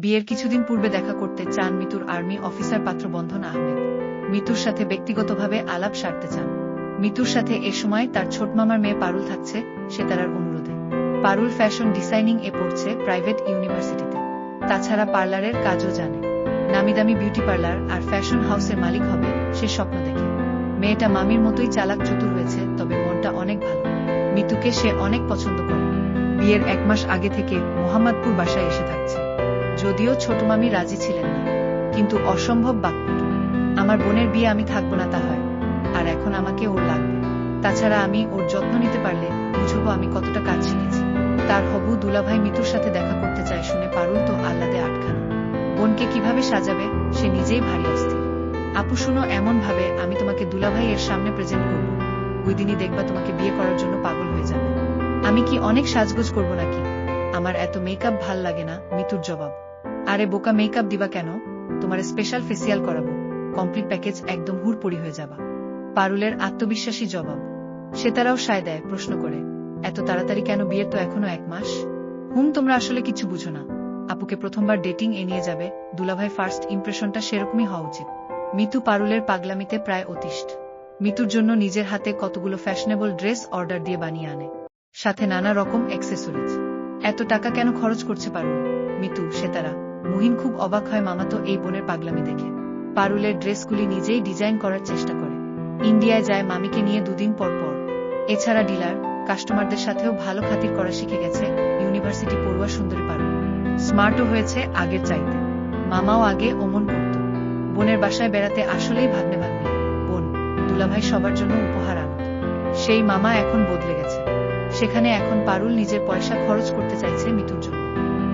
বিয়ের কিছুদিন পূর্বে দেখা করতে চান মিতুর আর্মি অফিসার পাত্র বন্ধন আহমেদ। মিতুর সাথে ব্যক্তিগতভাবে আলাপ সারতে চান। মিতুর সাথে এ সময় তার ছোট মামার মেয়ে পারুল থাকছে, সে তার অনুরোধে। পারুল ফ্যাশন ডিজাইনিং এ পড়ছে প্রাইভেট ইউনিভার্সিটিতে। তাছাড়া পার্লারের কাজও জানে। নামিদামি বিউটি পার্লার আর ফ্যাশন হাউসের মালিক হবে, সে স্বপ্ন দেখে। মেয়েটা মামির মতোই চালাক চতুর হয়েছে, তবে মনটা অনেক ভালো। মিতুকে সে অনেক পছন্দ করে। বিয়ের এক মাস আগে থেকে মোহাম্মদপুর বাসায় এসে থাকছে। যদিও ছোট মামি রাজি ছিলেন না, কিন্তু অসম্ভব বাক্যটু আমার বোনের বিয়ে আমি থাকব না তা হয়, আর এখন আমাকে ওর লাগবে। তাছাড়া আমি ওর যত্ন নিতে পারলে বুঝব আমি কতটা কাজ শিখেছি। তার হবু দুলাভাই মিতুর সাথে দেখা করতে চায় শুনে পারুল তো আহ্লাদে আটখানা। বোনকে কীভাবে সাজাবে, সে নিজেই ভারী অস্থির। আপু শুনো এমন ভাবে আমি তোমাকে দুলাভাই এর সামনে প্রেজেন্ট করব। ওই দিনই দেখবা তোমাকে বিয়ে করার জন্য পাগল হয়ে যাবে। আমি কি অনেক সাজগোজ করব নাকি? আমার এত মেকআপ ভালো লাগে না, মিতুর জবাব। আরে বোকা মেকআপ দিবা কেন? তোমার স্পেশাল ফেসিয়াল করাবো। কমপ্লিট প্যাকেজ একদম হুড়পড়ি হয়ে যাবা। পারুলের আত্মবিশ্বাসী জবাব। সে তারাও সায় দেয়, প্রশ্ন করে, এত তাড়াতাড়ি কেন বিয়ের তো এখনও এক মাস? হুম, তোমরা আসলে কিছু বুঝো না। আপুকে প্রথমবার ডেটিং এ নিয়ে যাবে। দুলাভাই ফার্স্ট ইমপ্রেশনটা সেরকমই হওয়া উচিত। মিতু পারুলের পাগলামিতে প্রায় অতিষ্ঠ। মিতুর জন্য নিজের হাতে কতগুলো ফ্যাশনেবল ড্রেস অর্ডার দিয়ে বানিয়ে আনে। সাথে নানা রকম অ্যাক্সেসরিজ এত টাকা কেন খরচ করছে পারুল? মিতু, সেতারা মুহিন খুব অবাক হয় মামাতো এই বোনের পাগলামি দেখে। পারুলের ড্রেসগুলি নিজেই ডিজাইন করার চেষ্টা করে। ইন্ডিয়ায় যায় মামিকে নিয়ে দুদিন পর পর। এছাড়া ডিলার, কাস্টমারদের সাথেও ভালো খাতির করা শিখে গেছে ইউনিভার্সিটি পড়ুয়া সুন্দরী পারুল। স্মার্টও হয়েছে আগের চাইতে। মামাও আগে ওমন করত। বোনের বাসায় বেড়াতে আসলেই ভাগ্নে ভাগ্নে বোন, দুলাভাই সবার জন্য উপহার আনত। সেই মামা এখন বদলে গেছে। সেখানে এখন পারুল নিজের পয়সা খরচ করতে চাইছে মিতুর জন্য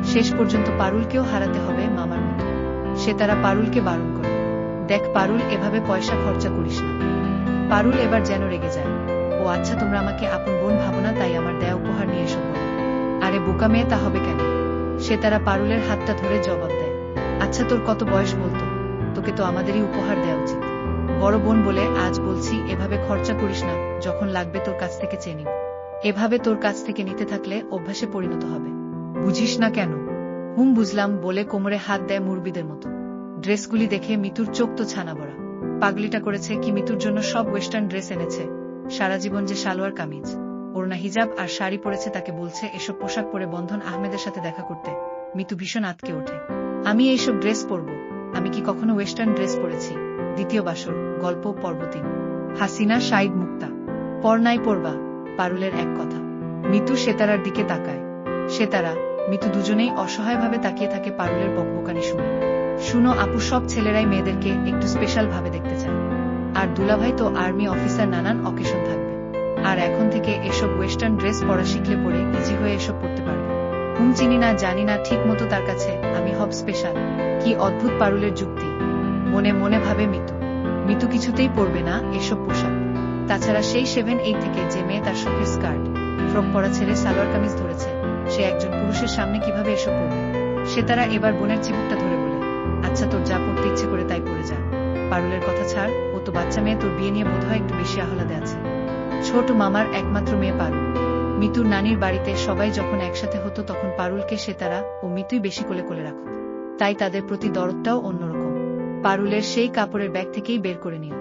শেষ পর্যন্ত পারুলকেও হারাতে হবে মামার মতো। সে তারা পারুলকে বারণ করে। দেখ পারুল, এভাবে পয়সা খরচা করিস না। পারুল এবার যেন রেগে যায়। ও আচ্ছা তোমরা আমাকে আপন বোন ভাবো না, তাই আমার দেয়া উপহার নিয়ে এসো আরে বোকা মেয়ে, তা হবে কেন? সে তারা পারুলের হাতটা ধরে জবাব দেয়। আচ্ছা তোর কত বয়স বলতো? তোকে তো আমাদেরই উপহার দেওয়া উচিত। বড় বোন বলে আজ বলছি, এভাবে খরচা করিস না, যখন লাগবে তোর কাছ থেকে চেয়ে নিব। এভাবে তোর কাছ থেকে নিতে থাকলে অভ্যাসে পরিণত হবে। বুঝিস না কেন? হুম বুঝলাম বলে কোমরে হাত দেয় মুরবিদের মতো। ড্রেসগুলি দেখে মিতুর চোখ তো ছানা বড়া পাগলিটা করেছে কি মিতুর জন্য সব ওয়েস্টার্ন ড্রেস এনেছে। সারা জীবন যে সালোয়ার কামিজ, ওড়না হিজাব আর শাড়ি পরেছে তাকে বলছে এসব পোশাক পরে বন্ধন আহমেদের সাথে দেখা করতে। মিতু ভীষণ আতকে ওঠে। আমি এইসব ড্রেস পরব। আমি কি কখনো ওয়েস্টার্ন ড্রেস পরেছি? দ্বিতীয় বাসর, গল্প পর্ব তিন হাসিনা শাইদ মুক্তা। পর নাই পড়বা, পারুলের এক কথা। মিতু সেতারার দিকে তাকায়। সেতারা মিতু দুজনেই অসহায়ভাবে তাকিয়ে থাকে পারুলের বকবকানি শুনে। শুনো, আপু সব ছেলেরাই মেয়েদেরকে একটু স্পেশাল ভাবে দেখতে চায়। আর দুলাভাই তো আর্মি অফিসার নানান অকেশন থাকবে। আর এখন থেকে এসব ওয়েস্টার্ন ড্রেস পরা শিখলে পরে ইজি হয়ে এসব পড়তে পারবে। হুম, চিনি না, জানি না ঠিক মতো তার কাছে আমি হব স্পেশাল। কি অদ্ভুত পারুলের যুক্তি। মনে মনে ভাবে মিতু। মিতু কিছুতেই পরবে না এসব পোশাক। তাছাড়া সেই সেভেন এই থেকে যে মেয়ে তার শখের স্কার্ট, ফ্রক পরা ছেড়ে সালোয়ার কামিজ ধরেছে সে একজন পুরুষের সামনে কীভাবে এসব পরবে সে তারা এবার বোনের চিবুকটা ধরে বলে আচ্ছা তোর যা পড়তে ইচ্ছে করে তাই পড়ে যা। পারুলের কথা ছাড়, ও তো বাচ্চা মেয়ে, তোর বিয়ে নিয়ে বোধহয় একটু বেশি আহ্লাদে আছে। ছোট মামার একমাত্র মেয়ে পারুল। মিতুর নানির বাড়িতে সবাই যখন একসাথে হতো, তখন পারুলকে সে তারা ও মিতুই বেশি কোলে কোলে রাখত। তাই তাদের প্রতি দরদটাও অন্যরকম। পারুলের সেই কাপড়ের ব্যাগ থেকেই বের করে নিল।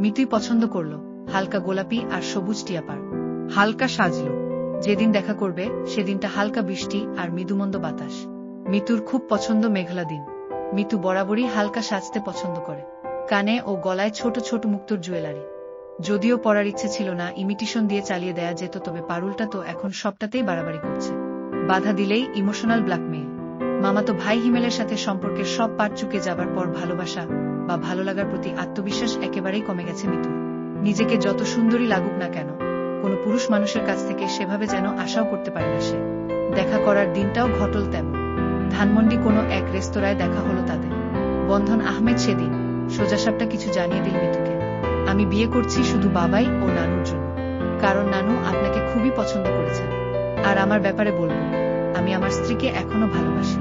মিতুই পছন্দ করল, হালকা গোলাপি আর সবুজ টিয়াপার। হালকা সাজল। যেদিন দেখা করবে, সেদিনটা হালকা বৃষ্টি আর মৃদুমন্দ বাতাস। মিতুর খুব পছন্দ মেঘলা দিন। মিতু বরাবরই হালকা সাজতে পছন্দ করে। কানে ও গলায় ছোট ছোট মুক্তোর জুয়েলারি। যদিও পড়ার ইচ্ছে ছিল না, ইমিটেশন দিয়ে চালিয়ে দেয়া যেত, তবে পারুলটা তো এখন সবটাতেই বাড়াবাড়ি করছে। বাধা দিলেই ইমোশনাল ব্ল্যাকমেইল। মামাতো ভাই হিমেলের সাথে সম্পর্কের সব পাট চুকে যাবার পর ভালোবাসা বা ভালো লাগার প্রতি আত্মবিশ্বাস একেবারেই কমে গেছে মিতু নিজেকে যত সুন্দরী লাগুক না কেন কোনো পুরুষ মানুষের কাছ থেকে সেভাবে যেন আশাও করতে পারে না সে। দেখা করার দিনটাও ঘটল তেমন। ধানমন্ডি কোনো এক রেস্তোরাঁয় দেখা হলো তাদের। বন্ধন আহমেদ সেদিন সোজাসাপটা কিছু জানিয়ে দিল মিতুকে। আমি বিয়ে করছি শুধু বাবাই ও নানুর জন্য। কারণ নানু আপনাকে খুবই পছন্দ করেছেন। আর আমার ব্যাপারে বলব, আমি আমার স্ত্রীকে এখনও ভালোবাসি।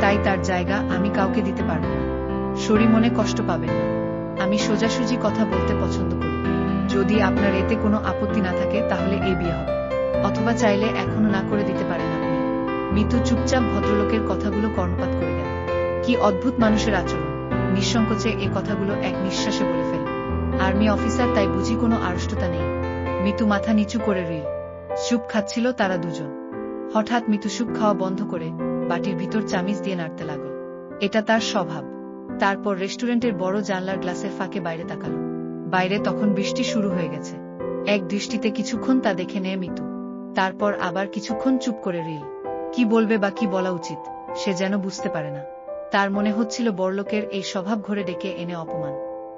তাই তার জায়গা আমি কাউকে দিতে পারব না। শরী মনে কষ্ট পাবেন না। আমি সোজাসুজি কথা বলতে পছন্দ করি। যদি আপনার এতে কোনো আপত্তি না থাকে, তাহলে এই বিয়ে হবে। অথবা চাইলে এখনও না করে দিতে পারেন আপনি। মিতু চুপচাপ ভদ্রলোকের কথাগুলো কর্ণপাত করে গেল কি অদ্ভুত মানুষের আচরণ। নিঃসংকোচে এ কথাগুলো এক নিঃশ্বাসে বলে ফেলে। আর্মি অফিসার তাই বুঝি কোনো আড়ষ্টতা নেই। মিতু মাথা নিচু করে রইল। স্যুপ খাচ্ছিল তারা দুজন। হঠাৎ মিতু স্যুপ খাওয়া বন্ধ করে বাটির ভিতর চামিচ দিয়ে নাড়তে লাগল। এটা তার স্বভাব। তারপর রেস্টুরেন্টের বড় জানলার গ্লাসের ফাঁকে বাইরে তাকালো। বাইরে তখন বৃষ্টি শুরু হয়ে গেছে। এক দৃষ্টিতে কিছুক্ষণ তা দেখে নেয় মিতু। তারপর আবার কিছুক্ষণ চুপ করে রইল। কি বলবে বা কি বলা উচিত, সে যেন বুঝতে পারে না। তার মনে হচ্ছিল বড়লোকের এই স্বভাব ঘরে ডেকে এনে অপমান।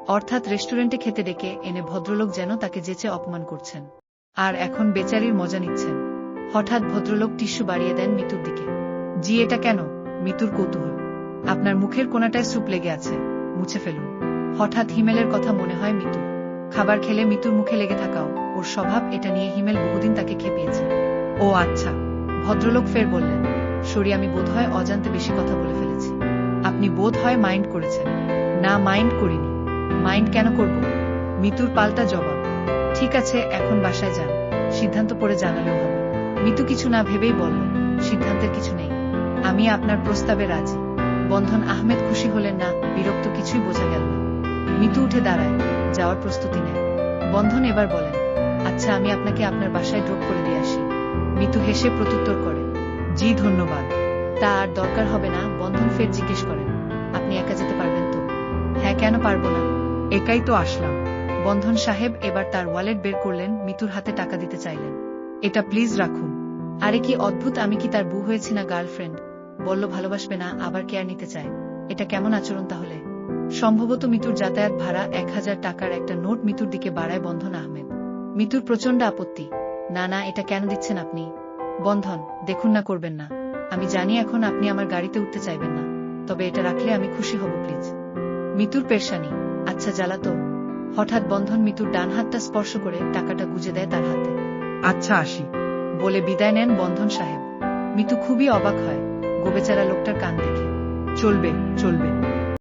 অর্থাৎ রেস্টুরেন্টে খেতে ডেকে এনে ভদ্রলোক যেন তাকে যেচে অপমান করছেন। আর এখন বেচারির মজা নিচ্ছেন। হঠাৎ ভদ্রলোক টিস্যু বাড়িয়ে দেন মিতুর দিকে। জি, এটা কেন? মিতুর কৌতূহল। আপনার মুখের কোনাটায় স্যুপ লেগে আছে। মুছে ফেলুন। হঠাৎ হিমেলের কথা মনে হয় মিতু। খাবার খেলে মিতুর মুখে লেগে থাকাও। ওর স্বভাব এটা নিয়ে হিমেল বহুদিন তাকে খেপিয়েছে। ও আচ্ছা ভদ্রলোক ফের বললেন, সরি, আমি বোধহয় অজান্তে বেশি কথা বলে ফেলেছি। আপনি বোধ হয় মাইন্ড করেছেন। না, মাইন্ড করিনি। মাইন্ড কেন করব? মিতুর পাল্টা জবাব, ঠিক আছে, এখন বাসায় যান। সিদ্ধান্ত পরে জানালেও হবে। মিতু কিছু না ভেবেই বলল, সিদ্ধান্তের কিছু নেই। আমি আপনার প্রস্তাবে রাজি। বন্ধন আহমেদ খুশি হলেন না, বিরক্ত কিছুই বোঝা গেল না। মিতু উঠে দাঁড়ায়, যাওয়ার প্রস্তুতি নেয়। বন্ধন এবার বলেন আচ্ছা আমি আপনাকে আপনার বাসায় ড্রপ করে দিয়ে আসি। মিতু হেসে প্রত্যুত্তর করে, জি, ধন্যবাদ। তা আর দরকার হবে না। বন্ধন ফের জিজ্ঞেস করেন, আপনি একা যেতে পারবেন তো? হ্যাঁ কেন পারব না? একাই তো আসলাম। বন্ধন সাহেব এবার তার ওয়ালেট বের করলেন, মিতুর হাতে টাকা দিতে চাইলেন। এটা প্লিজ রাখুন। আরে কি অদ্ভুত, আমি কি তার বউ হয়েছি না গার্লফ্রেন্ড? বলল ভালোবাসবে না, আবার কেয়ার নিতে চায়? এটা কেমন আচরণ তাহলে? সম্ভবত মিতুর যাতায়াত ভাড়া এক হাজার টাকার একটা নোট মিতুর দিকে বাড়ায় বন্ধন আহমেদ। মিতুর প্রচণ্ড আপত্তি। না না, এটা কেন দিচ্ছেন আপনি? বন্ধন, দেখুন না, করবেন না। আমি জানি এখন আপনি আমার গাড়িতে উঠতে চাইবেন না। তবে এটা রাখলে আমি খুশি হব, প্লিজ। মিতুর পেরশানি। আচ্ছা জ্বালাতো হঠাৎ বন্ধন মিতুর ডান হাতটা স্পর্শ করে টাকাটা গুজে দেয় তার হাতে। আচ্ছা আসি। বলে বিদায় নেন বন্ধন সাহেব। মিতু খুবই অবাক হয়। গোবেচারা লোকটার কান দেখে। চলবে চলবে।